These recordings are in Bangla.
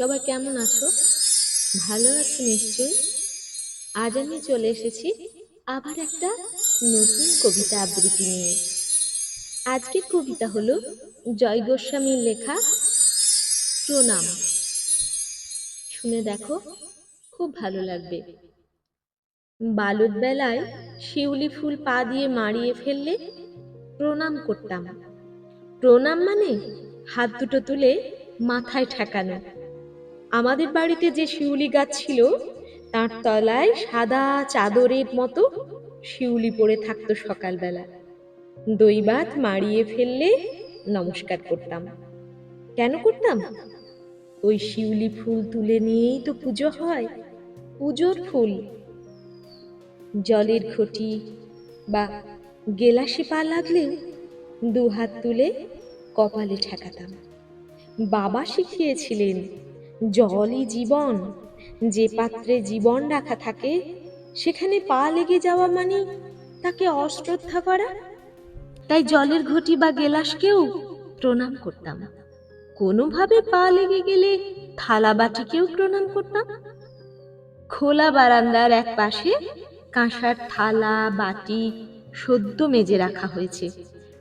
সবাই কেমন আছো? ভালো আছো নিশ্চয়ই। আজ আমি চলে এসেছি আবার একটা নতুন কবিতা আবৃত্তি নিয়ে। আজকের কবিতা হলো জয় গোস্বামীর লেখা প্রণাম। শুনে দেখো, খুব ভালো লাগবে। বালক বেলায় শিউলি ফুল পা দিয়ে মারিয়ে ফেললে প্রণাম করতাম। প্রণাম মানে হাত দুটো তুলে মাথায় ঠেকানো। আমাদের বাড়িতে যে শিউলি গাছ ছিল, তার তলায় সাদা চাদরের মতো শিউলি পড়ে থাকতো সকালবেলা। দৈবাত মারিয়ে ফেললে নমস্কার করতাম। কেন করতাম? ওই শিউলি ফুল তুলে নিয়েই তো পুজো হয়, পুজোর ফুল। জলের ঘটি বা গেলাসে পা লাগলেও দু হাত তুলে কপালে ঠেকাতাম। বাবা শিখিয়েছিলেন জলই জীবন। যে পাত্রে জীবন রাখা থাকে, সেখানে পা লেগে যাওয়া মানে তাকে অশ্রদ্ধা করা? তাই জলের ঘটি বা গেলাসকেও প্রণাম করতাম। কোনোভাবে পা লেগে গেলে থালা বাটিকেও প্রণাম করতাম। খোলা বারান্দার এক পাশে কাঁসার থালা, বাটি সদ্য মেজে রাখা হয়েছে।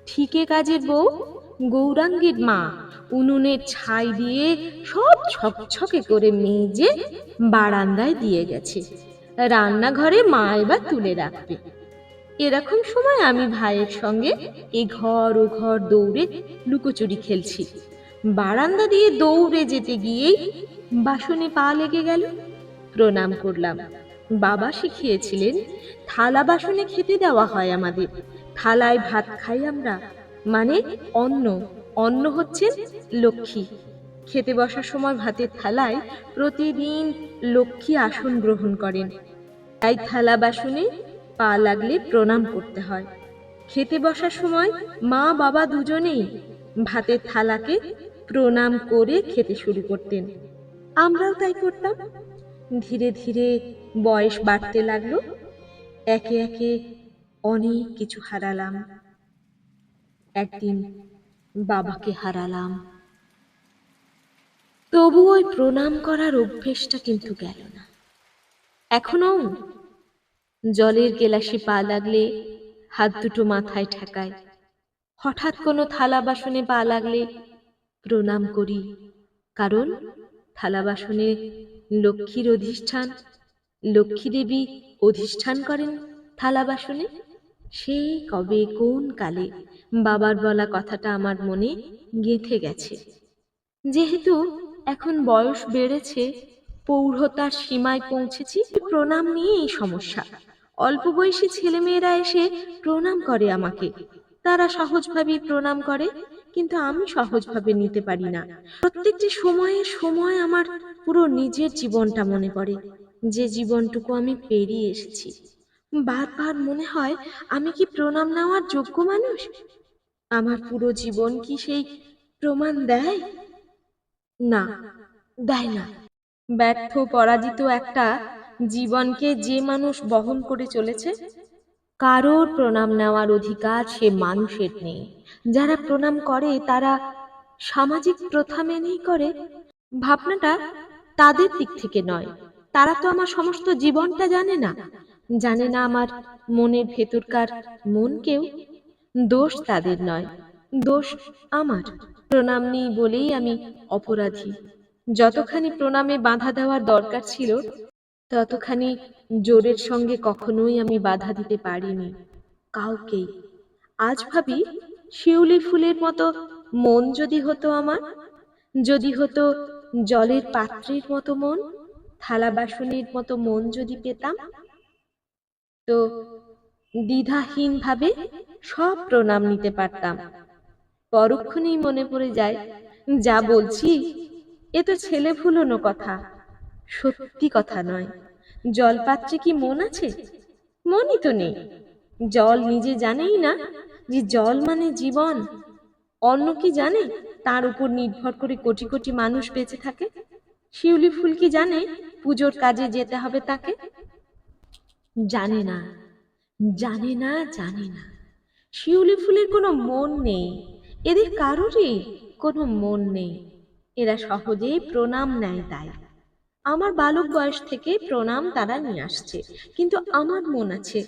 ঠিকে কাজের বউ গৌরাঙ্গের মা উনুনের ছাই দিয়ে সব ছকছকে করে মেজে বারান্দায় দিয়ে গেছে। রান্নাঘরে মা এবার তুলে রাখবে। এরকম সময় আমি ভাইয়ের সঙ্গে এ ঘর ও ঘর দৌড়ে লুকোচুরি খেলছি। বারান্দা দিয়ে দৌড়ে যেতে গিয়েই বাসনে পা লেগে গেল। প্রণাম করলাম। বাবা শিখিয়েছিলেন, থালা বাসনে খেতে দেওয়া হয় আমাদের। থালায় ভাত খাই আমরা। মানে অন্ন। অন্ন হচ্ছে লক্ষ্মী। খেতে বসার সময় ভাতের থালায় প্রতিদিন লক্ষ্মী আসন গ্রহণ করেন। তাই থালা বাসনে পা লাগলে প্রণাম করতে হয়। খেতে বসার সময় মা বাবা দুজনেই ভাতের থালাকে প্রণাম করে খেতে শুরু করতেন। আমরাও তাই করতাম। ধীরে ধীরে বয়স বাড়তে লাগল। একে একে অনেক কিছু হারালাম। একদিন বাবাকে হারালাম। তবু ওই প্রণাম করার অভ্যেসটা কিন্তু গেল না। এখনও জলের গেলাসে পা লাগলে, হাত দুটো মাথায় ঠেকায়। হঠাৎ কোনো থালা বাসনে পা লাগলে প্রণাম করি, কারণ থালা বাসনে লক্ষ্মীর অধিষ্ঠান লক্ষ্মী দেবী অধিষ্ঠান করেন থালা বাসনে। সেই কবে কোন কালে? বাবার বলা কথাটা আমার মনে গেঁথে গেছে। যেহেতু এখন বয়স বেড়েছে পৌঢ়তার সীমায় পৌঁছেছি, প্রণাম নিয়ে এই সমস্যা। অল্প বয়সী ছেলেমেয়েরা এসে প্রণাম করে আমাকে। তারা সহজভাবেই প্রণাম করে, কিন্তু আমি সহজভাবে নিতে পারি না। প্রত্যেকটি সময়ে সময় আমার পুরো নিজের জীবনটা মনে পড়ে। যে জীবনটুকু আমি পেরিয়ে এসেছি। বারবার মনে হয় আমি কি প্রণাম নেওয়ার যোগ্য মানুষ? আমার পুরো জীবন কি সেই প্রমাণ দেয়? না দেয় না। ব্যর্থ, পরাজিত একটা জীবনকে যে মানুষ বহন করে চলেছে, কারোর প্রণাম নেওয়ার অধিকার সে মানুষের নেই। যারা প্রণাম করে, তারা সামাজিক প্রথা মেনেই করে। ভাবনাটা তাদের দিক থেকে নয়। তারা তো আমার সমস্ত জীবনটা জানে না। জানে না আমার মনের ভেতরকার মনকেও দোষ তাদের নয়, দোষ আমার। প্রণাম নেই বলেই আমি অপরাধী। যতখানি প্রণামে বাধা দেওয়ার দরকার ছিল, ততখানি জোরের সঙ্গে কখনোই আমি বাধা দিতে পারিনি। কাউকেই। আজ ভাবি, শিউলি ফুলের মতো মন যদি হতো আমার, যদি হতো জলের পাত্রের মতো মন, থালা বাসনের মতো মন যদি পেতাম তো দ্বিধাহীন ভাবে সব প্রণাম নিতে পারতাম। পরক্ষণেই মনে পড়ে যায়, যা বলছি, এ তো ছেলে ভুলোনো কথা। সত্যি কথা নয়। জলপাত্রে কি মন আছে? মনই তো নেই। জল নিজে জানেই না যে জল মানে জীবন। অন্য কি জানে তার উপর নির্ভর করে কোটি কোটি মানুষ বেঁচে থাকে? শিউলি ফুল কি জানে পুজোর কাজে যেতে হবে তাকে? জানে না। জানে না। জানে না শিউলি ফুলের কোনো মন নেই। এদের কারোরই কোনো মন নেই। এরা সহজেই প্রণাম নেয় তাই। আমার বালক বয়স থেকে প্রণাম তারা নিয়ে আসছে। কিন্তু আমার মন আছে।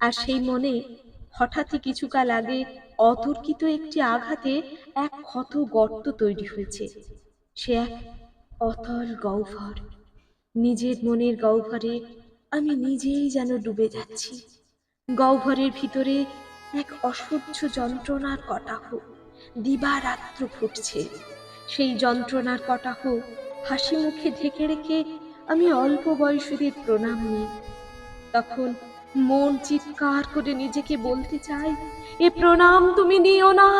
আর সেই মনে হঠাৎই কিছুকাল আগে অতর্কিত একটি আঘাতে এক ক্ষত গর্ত তৈরি হয়েছে। সে এক অতল গহ্বর। নিজের মনের গহ্বরে আমি নিজেই যেন ডুবে যাচ্ছি। গহ্বরের ভিতরে এক অসহ্য যন্ত্রণার কটাহ দিবারাত্র ফুটছে। সেই যন্ত্রণার কটাহ হাসি মুখে ঢেকে রেখে আমি অল্প বয়সীদের প্রণাম নিই। তখন মন চিৎকার করে নিজেকে বলতে চাই এ প্রণাম তুমি নিও না।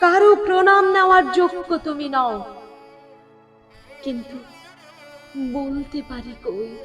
কারও প্রণাম নেওয়ার যোগ্য তুমি নও। কিন্তু বলতে পারি কই?